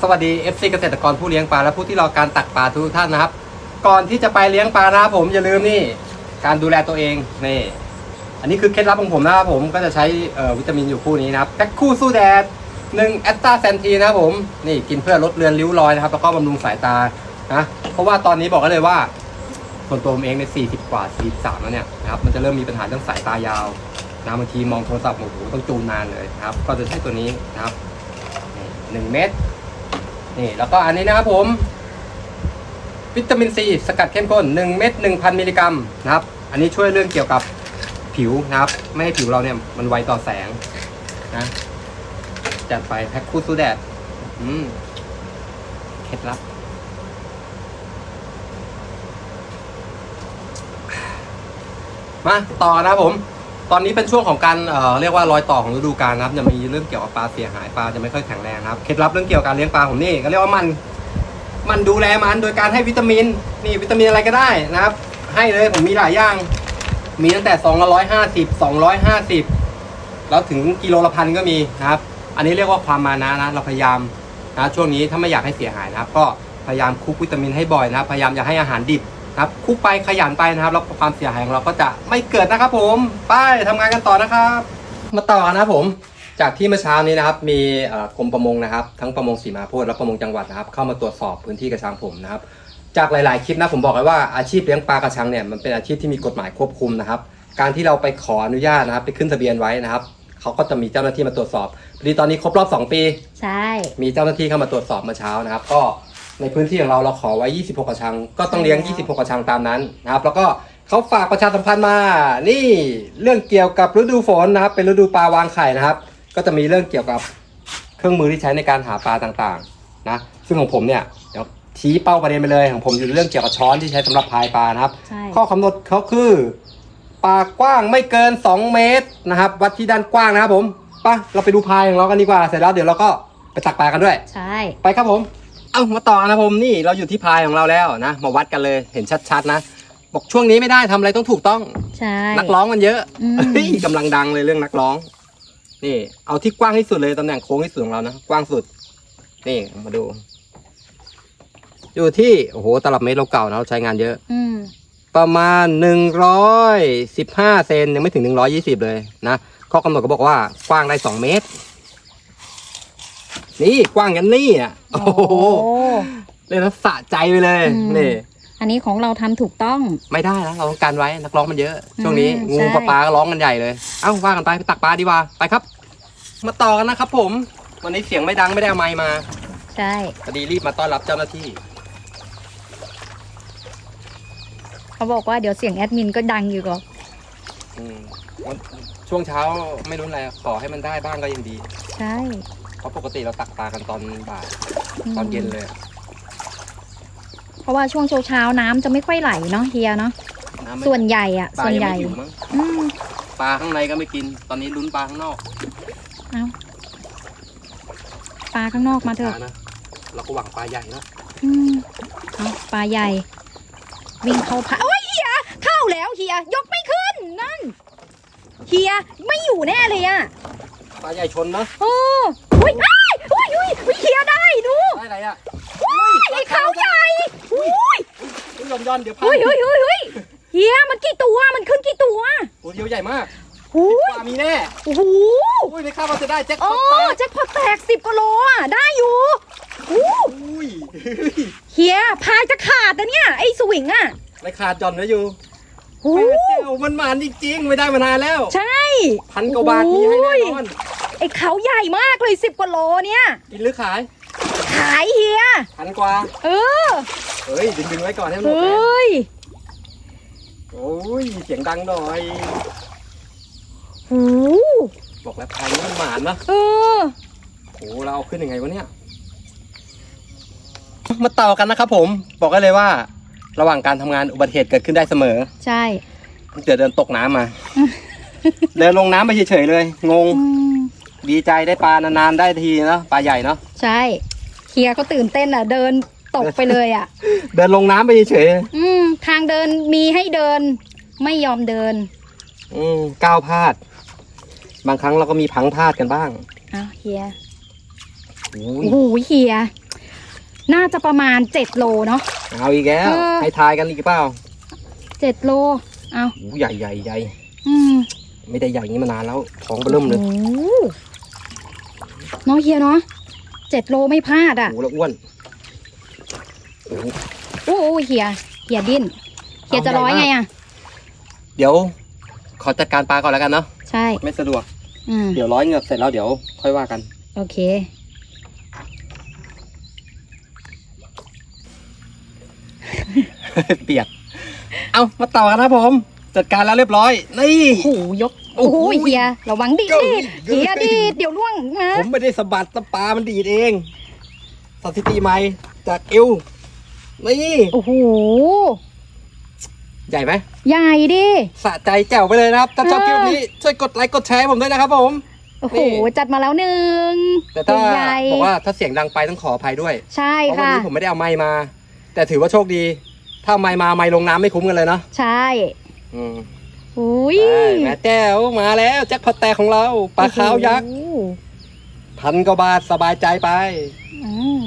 สวัสดี FC เกษตรกรผู้เลี้ยงปลาและผู้ที่รอการตักปลาทุกท่านนะครับ ก่อนที่จะไปเลี้ยงปลานะครับผมอย่าลืมนี่การดูแลตัวเองนี่อันนี้คือเคล็ดลับของผมนะครับผมก็จะใช้วิตามินอยู่คู่นี้นะครับแพ็คคู่สู้แดดหนึ่งแอสตาแซนทีนะครับผมนี่กินเพื่อลดเลือนริ้วรอยนะครับแล้วก็บำรุงสายตานะเพราะว่าตอนนี้บอกกันเลยว่า ส่วนตัวผมเองใน 40 กว่า 43 แล้วเนี่ยนะครับมันจะเริ่มมีปัญหาเรื่องสายตายาวนะบางทีมองโทรศัพท์โอ้โหต้องจูนนานเลยนะครับ ก็จะใช้ตัวนี้นะครับหนึ่งเม็ด นี่แล้วก็อันนี้นะครับผม วิตามินซีสกัดเข้มข้น1เม็ด1,000 มิลลิกรัมนะครับ อันนี้ช่วยเรื่องเกี่ยวกับผิวนะครับ ไม่ให้ผิวเราเนี่ยมันไวต่อแสงนะจัดไปแพ็คคู่สู้แดดอืมเคล็ดลับ มาต่อนะครับผม ตอนนี้เป็นช่วงของการเอ่อเรียกว่ารอยต่อของฤดูกาลนะครับจะมีเรื่องเกี่ยวกับปลาเสียหายปลาจะไม่ค่อยแข็งแรงนะครับเคล็ดลับเรื่องเกี่ยวกับการเลี้ยงปลาผมนี่ก็เรียกว่ามัน มันดูแลมันโดยการให้วิตามินนี่วิตามินอะไรก็ได้นะครับ ให้เลยผมมีหลายอย่าง มีตั้งแต่2ละ150 250แล้วถึงกิโลละพันก็มีนะครับ อันนี้เรียกว่าความมานะนะเราพยายามนะช่วงนี้ถ้าไม่อยากให้เสียหายนะครับ ก็พยายามคุกวิตามินให้บ่อยนะครับพยายามอย่าให้อาหารดิบ ครับคุกไปขยันไปนะครับแล้วความเสียหายของเราก็จะไม่เกิดนะครับ ผมไปทำงานกันต่อนะครับ มาต่อนะครับผม จากที่เมื่อเช้านี้นะครับ มีเอ่อกรมประมงนะครับ ทั้งประมงสีมาโพธิ์และประมงจังหวัดนะครับ เข้ามาตรวจสอบพื้นที่กระชังผมนะครับ จากหลาย ๆ คลิปนะผมบอกเลยว่าอาชีพเลี้ยงปลากระชังเนี่ยมันเป็นอาชีพที่มีกฎหมายควบคุมนะครับ การที่เราไปขออนุญาตนะครับ ไปขึ้นทะเบียนไว้นะครับเขาก็จะมีเจ้าหน้าที่มาตรวจสอบพอดีตอนนี้ครบรอบ 2 ปี ใช่ มีเจ้าหน้าที่เข้ามาตรวจสอบเมื่อเช้านะครับ ก็ ในพื้นที่ของเราเราขอไว้ 26 กระชัง ก็ต้องเลี้ยง 26 กระชังตามนั้นนะครับ แล้วก็เขาฝากประชาสัมพันธ์มา นี่เรื่องเกี่ยวกับฤดูฝนนะครับ เป็นฤดูปลาวางไข่นะครับ ก็จะมีเรื่องเกี่ยวกับเครื่องมือที่ใช้ในการหาปลาต่างๆ นะ ซึ่งของผมเนี่ยเดี๋ยวชี้เป้าประเด็นไปเลยของผมอยู่เรื่องเกี่ยวกับช้อนที่ใช้สำหรับพายปลานะครับ ใช่ ข้อกำหนดเขาคือปากกว้างไม่เกิน 2 เมตรนะครับ วัดที่ด้านกว้างนะครับผมไปะเราไปดูพายของเรากันดีกว่า เสร็จแล้วเดี๋ยวเราก็ไปตักปลากันด้วย ใช่ ไปครับผม เอามาต่อนะผมนี่เราอยู่ที่พายของเราแล้วนะ มาวัดกันเลยเห็นชัดๆนะ บอกช่วงนี้ไม่ได้ทำอะไรต้องถูกต้อง ใช่ นักร้องมันเยอะอืมเฮ้ยกำลังดังเลยเรื่องนักร้อง นี่ เอาที่กว้างที่สุดเลยตำแหน่งโค้งที่สุดของเรานะกว้างสุด นี่มาดู อยู่ที่โอ้โหตลับเมตรเราเก่านะเราใช้งานเยอะอืมประมาณ115เซนยังไม่ถึง120เลยนะข้อกำหนดก็บอกว่ากว้างได้2เมตร นี่กว้างกันนี่อะโอ้โหเลยนะสะใจไปเลยอืม นี่อันนี้ของเราทำถูกต้อง ไม่ได้นะเราต้องการไว้นักร้องมันเยอะ ช่วงนี้อืมงูใช่ ปลาปลาก็ร้องกันใหญ่เลย เอ้าว่ากันไปไปตักปลาดีกว่าไปครับ มาต่อกันนะครับผม วันนี้เสียงไม่ดังไม่ได้เอาไมค์มาใช่ พอดีรีบมาต้อนรับเจ้าหน้าที่ เขาบอกว่าเดี๋ยวเสียงแอดมินก็ดังอยู่ก็อืมวันช่วงเช้าไม่รู้อะไรขอให้มันได้บ้างก็ยังดี ใช่เพ ราะปกติเราตักปลากันตอนบ่ายมตอนเย็นเลยอะเพราะว่าช่วงเช้าๆน้ำจะไม่ค่อยไหลเนาะเฮียเนาะน้ำไม่ส่วนใหญ่อะปลาส่วนยังใหญ่ไม่หิวมั้งอืม ปลาข้างในก็ไม่กิน ตอนนี้ลุ้นปลาข้างนอกเอาปลาข้างนอกมาเถปอะลานะเราก็หวังปลาใหญ่เนอะอืมเอาปลาใหญ่ วิ่งเข้าพาโอ้ยเฮียเข้าแล้วเฮียยกไม่ขึ้นนั่นเฮียไม่อยู่แน่เลยอะปลาใหญ่ชนเนอะโอ้ อุ้ยอ้ายอุ้ยอุ้ยอุ้ยเฮียได้ดูได้อะไรอะอุ้ยไอ้เขาใหญ่อุ้ยย้อนย้อนๆเดี๋ยวพัอุ้ยอุ้ยอุ้ยอุ้ยเฮียมันกี่ตัวมันขึ้นกี่ตัวโอ้เดียวใหญ่มากอุ้ยปลามีแน่โอ้โหอุ้ยไม่คาดว่าจะได้แจ็คพโอ้อตแตกแจ็คพอตแตกสิบกิโลอะได้อยู่อู้ อุ้ยเฮียพายจะขาดนะเนี่ย ไอ้สวิงอะไม่ขาดหย่อนไว้อยู่อู้แม่เจ้ามันหมานจริงๆไม่ได้มานานแล้ว ใช่พันกว่าบาทมีให้แน่นอน ไอ้เขาใหญ่มากเลยสิบกิโลเนี่ย กินหรือขาย ขายเฮีย พันกว่า เออ เฮ้ย ดึงดึงๆไว้ก่อนให้มันหเฮมดแล้้ยโอ้ย เสียงดังหน่อย หูบอกแล้วพายนี้มันหมานนะเออ โอ้เราเอาขึ้นยังไงวะเนี่ย มาต่อกันนะครับผม บอกกันเลยว่า ระหว่างการทำงานอุบัติเหตุเกิดขึ้นได้เสมอใช่ เดี๋ยวเดินตกน้ำมา เดินลงน้ำไปเฉยๆเลย งง อืม ดีใจได้ปลานานๆได้ทีเนาะปลาใหญ่เนาะใช่เฮียเขาตื่นเต้นอะ เดินตกไปเลยอะ เดินลงน้ำไปเฉยอืมทางเดินมีให้เดิน ไม่ยอมเดินๆอืมก้าวพลาด บางครั้งเราก็มีพังพลาดกันบ้างอ้าวเฮียอุ้ยโอ้โหเฮีย น่าจะประมาณเจ็ดโลเนาะ เอาอีกแล้ว เออ ให้ทายกันอีกเปล่าเจ็ดโลเอาโอ้ใหญ่ใหญ่ใหญ่อืม ไม่ได้ใหญ่อย่างนี้มานานแล้วท้องเบอเริ่มเลยโอ้โหเนาะเฮียเนาะเจ็ดโลไม่พลาดอะโอ้แล้วอ้วนโอ้โห โอ้โหเฮียเฮียดิ้นเฮียจะร้อยไงอะ เดี๋ยว ขอจัดการปลาก่อนแล้วกันเนาะใช่ไม่สะดวก อืมเดี๋ยวร้อยเหงือกเสร็จแล้วเดี๋ยวค่อยว่ากัน โอเค เปียก เอามาต่อกันนะครับผม จัดการแล้วเรียบร้อย นี่ โอ้โหยก โอ้โอ้โหโหเฮียระวังดีดเอ้ยเฮียดีดเดี๋ยวล่วงนะผมไม่ได้สะบัดตะปลามันดีดเองสถิติใหม่จากเอวนี่ โอ้โห ใหญ่ไหมใหญ่ดิสะใจแจ๋วไปเลยนะครับ ถ้าชอบคเอลิอปนี้ช่วยกดไลค์กดแชร์ให้ผมด้วยนะครับผม โอ้โหนี่จัดมาแล้วหนึ่งแต่ถ้าใหญ่บอกว่าถ้าเสียงดังไปต้องขออภัยด้วย ใช่เพราะวันค่ะนี้ผมไม่ได้เอาไม้มา แต่ถือว่าโชคดี ถ้าเอาไม้มาไม้ลงน้ำไม่คุ้มกันเลยเนาะ ใช่ อืมอุ้ยได้แม่แก้วมาแล้วแจ็คพอตแตกของเราปลาขาวยักษ์โอ้โหพันกว่าบาทสบายใจไปอืม